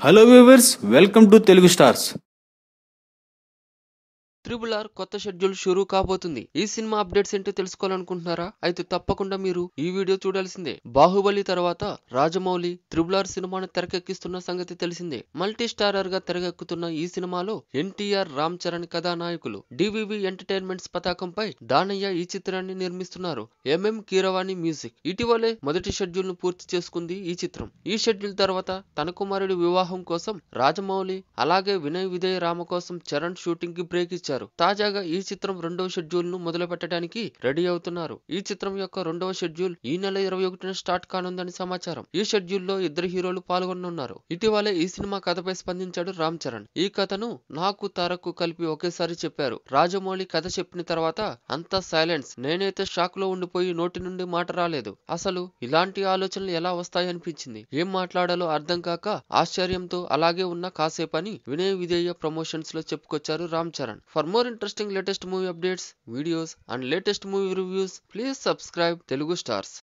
Hello viewers welcome to Telugu stars triple R కొత్త schedule షురూ కాబోతుంది. ఈ సినిమా అప్డేట్స్ ఏంటో తెలుసుకోవాలనుకుంటున్నారా? అయితే తప్పకుండా మీరు ఈ వీడియో చూడాల్సిందే. బాహుబలి తర్వాత రాజమౌళి త్రిబుల్ ఆర్ సినిమాను తెరకెక్కిస్తున్న సంగతి తెలిసిందే. మల్టీ స్టారర్గా తెరకెక్కుతున్న ఈ సినిమాలో ఎన్టీఆర్ రామ్ చరణ్ కథానాయకులు డివివి ఎంటర్టైన్మెంట్స్ పతాకంపై దానయ్య ఈ చిత్రాన్ని నిర్మిస్తున్నారు. MM Keeravani music. ఇటీవలే మొదటి షెడ్యూల్ను పూర్తి చేసుకుంది ఈ చిత్రం. ఈ షెడ్యూల్ తర్వాత తన కుమారుడి వివాహం కోసం రాజమౌళి అలాగే వినయ్ విజయ్ రామ కోసం చరణ్ షూటింగ్కి బ్రేక్ ఇచ్చారు. తాజాగా ఈ చిత్రం రెండవ షెడ్యూల్ను మొదలు పెట్టడానికి రెడీ అవుతున్నారు. ఈ చిత్రం యొక్క రెండవ షెడ్యూల్ ఈ నెల ఇరవై ఒకటిన స్టార్ట్ కానుందని సమాచారం. ఈ షెడ్యూల్లో ఇద్దరు హీరోలు పాల్గొనున్నారు ఇటీవలే ఈ సినిమా కథపై స్పందించాడు రామ్ చరణ్. ఈ కథను నాకు తారకు కలిపి ఒకేసారి చెప్పారు. రాజమౌళి కథ చెప్పిన తర్వాత అంతా సైలెన్స్. నేనైతే షాక్లో ఉండిపోయి నోటి నుండి మాట రాలేదు. అసలు ఇలాంటి ఆలోచనలు ఎలా వస్తాయనిపించింది? ఏం మాట్లాడాలో అర్థం కాక ఆశ్చర్యంతో అలాగే ఉన్న కాసేపని వినయ విధేయ ప్రమోషన్స్లో చెప్పుకొచ్చారు Ram Charan. For more interesting latest movie updates, videos and latest movie reviews, please subscribe Telugu Stars.